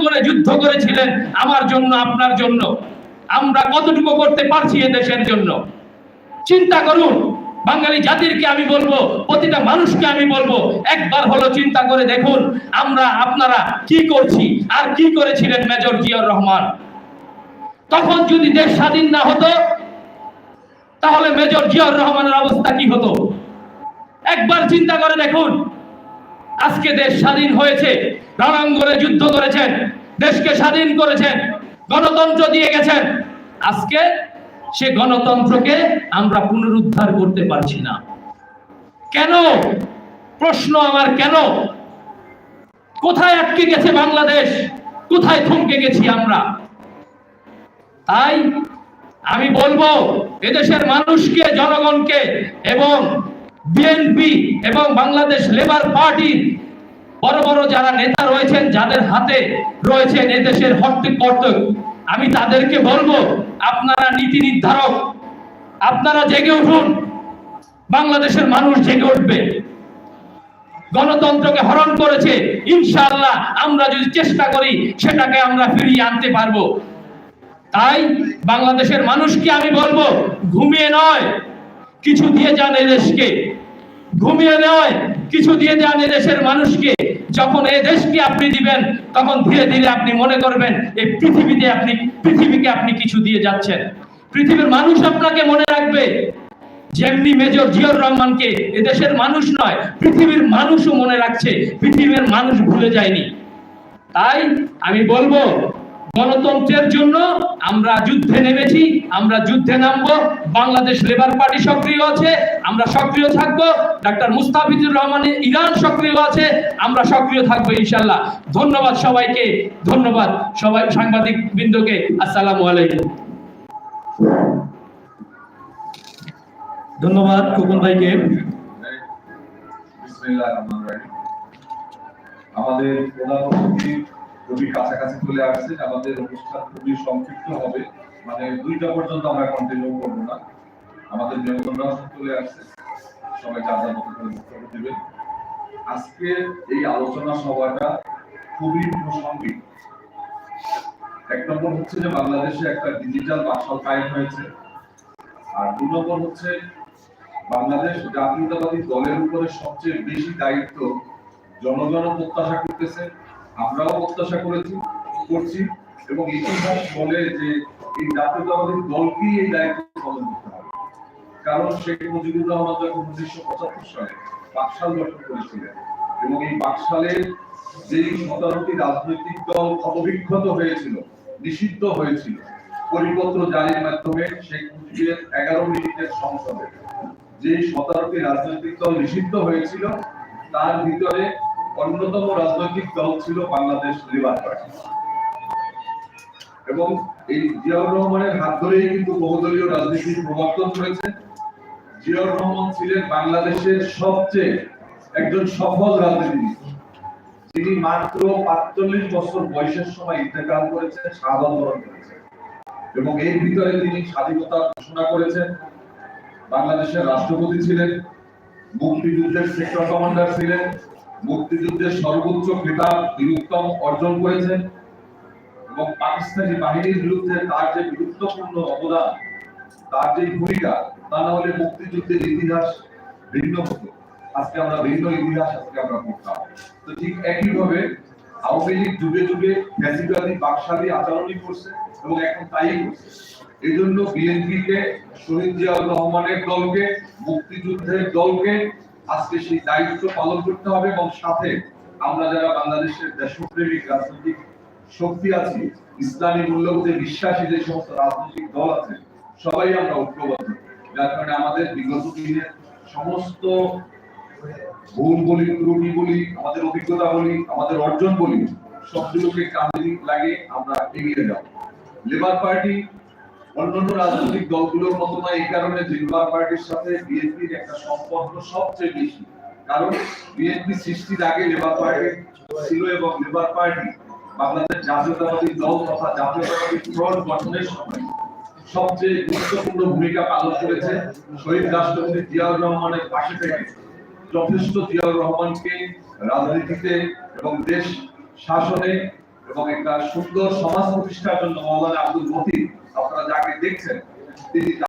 রণাঙ্গনে যুদ্ধ করেছিলেন আমার জন্য, আপনার জন্য। আমরা কতটুকু করতে পারছি দেশের জন্য? চিন্তা করুন, বাঙালি জাতিরকে আমি বলব, প্রতিটা মানুষকে আমি বলব, একবার হলো চিন্তা করে দেখুন, আমরা, আপনারা কি করছি, আর কি করেছিলেন মেজর জিয়াউর রহমান? তখন যদি দেশ স্বাধীন না হতো, তাহলে মেজর জিয়াউর রহমানের অবস্থা কি হতো? একবার চিন্তা করে দেখুন আজকে দেশ স্বাধীন হয়েছে। রণাঙ্গনে যুদ্ধ করেছেন, দেশকে স্বাধীন করেছেন, গণতন্ত্র দিয়ে গেছেন। আজকে সে গণতন্ত্রকে আমরা পুনরুদ্ধার করতে পারছি না। কেন? প্রশ্ন আমার, কেন? কোথায় আটকে গেছে বাংলাদেশ? কোথায় থমকে গেছি আমরা? তাই আমি বলব, এদেশের মানুষকে, জনগণকে এবং বিএনপি এবং বাংলাদেশ লেবার পার্টির বড় বড় যারা নেতা রয়েছেন, যাদের হাতে রয়েছেন এদেশের কর্তব্য আমি তাদেরকে বলব, আপনারা নীতি নির্ধারক, আপনারা জেগে উঠুন, বাংলাদেশের মানুষ জেগে উঠবে। গণতন্ত্রকে হরণ করেছে, ইনশাআল্লাহ আমরা যদি চেষ্টা করি, সেটাকে আমরা ফিরিয়ে আনতে পারব। তাই বাংলাদেশের মানুষকে আমি বলব, ঘুমিয়ে নয়। কিছু দিয়ে যান এই দেশকে। ঘুমিয়ে নয় কিছু দিয়ে যান এই দেশের মানুষকে। যখন এই দেশকে আপনি দিবেন, তখন ধীরে ধীরে আপনি মনে করবেন এই পৃথিবীতে আপনি, পৃথিবীকে আপনি কিছু দিয়ে যাচ্ছেন। পৃথিবীর মানুষ আপনাকে মনে রাখবে। যেমনি মেজর জিয়র রহমানকে এদেশের মানুষ নয়, পৃথিবীর মানুষও মনে রাখছে, পৃথিবীর মানুষ ভুলে যায়নি। তাই আমি বলব গণতন্ত্রের জন্য আমরা যুদ্ধে নেমেছি আমরা যুদ্ধে নামবো বাংলাদেশ লেবার পার্টি সক্রিয় আছে আমরা সক্রিয় থাকব ডাক্তার মুস্তাফিজুর রহমান ইরান সক্রিয় আছে আমরা সক্রিয় থাকব ইনশাল্লাহ। ধন্যবাদ সবাইকে ধন্যবাদ সবাই সাংবাদিক বৃন্দকে আসসালামু আলাইকুম। ধন্যবাদ খোকন ভাইকে। রহমানির। আমাদের প্রধান অতিথি খুবই কাছাকাছি চলে আসছে, আমাদের অনুষ্ঠান খুবই সংক্ষিপ্ত হবে। মানে দুইটা পর্যন্ত আমরা কন্টিনিউ না। আমাদের চলে আসছে। সবাই মতো করে আজকে এই আলোচনা সভাটা খুবই প্রাসঙ্গিক। এক নম্বর হচ্ছে যে বাংলাদেশে একটা ডিজিটাল বাকশাল কায়েম হয়েছে। আর দুই নম্বর হচ্ছে বাংলাদেশ জাতীয়তাবাদী দলের উপরে সবচেয়ে বেশি দায়িত্ব জনগণ প্রত্যাশা করতেছে। আমরাও প্রত্যাশা করেছি, করছি এবং ইতিহাস বলে যে এই জাতীয়তাবাদী দলকেই এই দায়িত্ব পালন করতে হবে। কারণ শেখ মুজিবুর রহমান যখন উনিশশো পঁচাত্তর সালে বাকশাল গঠন করেছিলেন এবং এই বাকশালের যে সতেরোটি রাজনৈতিক দল অববিক্ষত হয়েছিল, নিষিদ্ধ হয়েছিল, পরিপত্র জারির মাধ্যমে শেখ মুজিবের এগারো মিনিটের সংসদে যে সতেরোটি রাজনৈতিক দল নিষিদ্ধ হয়েছিল, তার ভিতরে অন্যতম রাজনৈতিক দল ছিল বাংলাদেশ লেবার পার্টি। এবং এই জিয়াউর রহমানের হাত ধরেই কিন্তু বহুদলীয় রাজনীতির প্রবর্তন হয়েছে জিয়াউর রহমান ছিলেন বাংলাদেশের সবচেয়ে একজন সফল রাজনীতিবিদ। যিনি মাত্র পাঁচচল্লিশ বছর বয়সের সময় ইন্তেকাল করেছেন বরণ করেছেন। এবং এর ভিতরে তিনি স্বাধীনতা ঘোষণা করেছেন। বাংলাদেশের রাষ্ট্রপতি ছিলেন, মুক্তিযুদ্ধের সেক্টর কমান্ডার ছিলেন মুক্তিযুদ্ধের সর্বোচ্চ খেতাব বীরুত্তম অর্জন করেছেন এবং পাকিস্তানি বাহিনীর বিরুদ্ধে তার যে গুরুত্বপূর্ণ অবদান, তার যে ভূমিকা, তা না হলে মুক্তিযুদ্ধের ইতিহাস ভিন্ন হতো। আজকে আমরা ভিন্ন ইতিহাস আজকে আমরা পড়তাম তো ঠিক একইভাবে আওয়ামী লীগ যুগে যুগে ফ্যাসিবাদী, বাকশালী আচরণই করছে এবং এখন তাই করছে। এই জন্য বিএনপি কে শহীদ জিয়াউর রহমানের দলকে, মুক্তিযুদ্ধের দলকে আজকে সেই দায়িত্ব পালন করতে হবে এবং সাথে আমরা যারা বাংলাদেশের দেশপ্রেমিক রাজনৈতিক শক্তি আছি, ইসলামী মূল্যবোধে বিশ্বাসী যে সমস্ত রাজনৈতিক দল আছে, সবাই আমরা ঐক্যবদ্ধ। যার কারণে আমাদের বিগত দিনের সমস্ত ভুল বলি, ত্রুটি বলি, আমাদের অভিজ্ঞতা বলি, আমাদের অর্জন বলি, সবগুলোকে কাজে লাগে আমরা এগিয়ে যাব। লেবার পার্টি অন্যান্য রাজনৈতিক দলগুলোর মতো না এই কারণে যে পার্টির সাথে বিএনপির একটা সম্পর্ক সবচেয়ে বেশি। কারণ বিএনপি সৃষ্টির আগে লেবার পার্টি ছিল এবং লেবার পার্টি বাংলাদেশ জাতীয়তাবাদী দল তথা জাতীয়তাবাদী ফ্রন্ট গঠনের সময় সবচেয়ে গুরুত্বপূর্ণ ভূমিকা পালন করেছে শহীদ রাষ্ট্রপতি জিয়াউর রহমানের পাশে থেকে। যথেষ্ট জিয়াউর রহমানকে রাজনীতিতে এবং দেশ শাসনে এবং একটা সুন্দর সমাজ প্রতিষ্ঠার জন্য মৌলানা আব্দুল মতিন দেখছেন? তিনি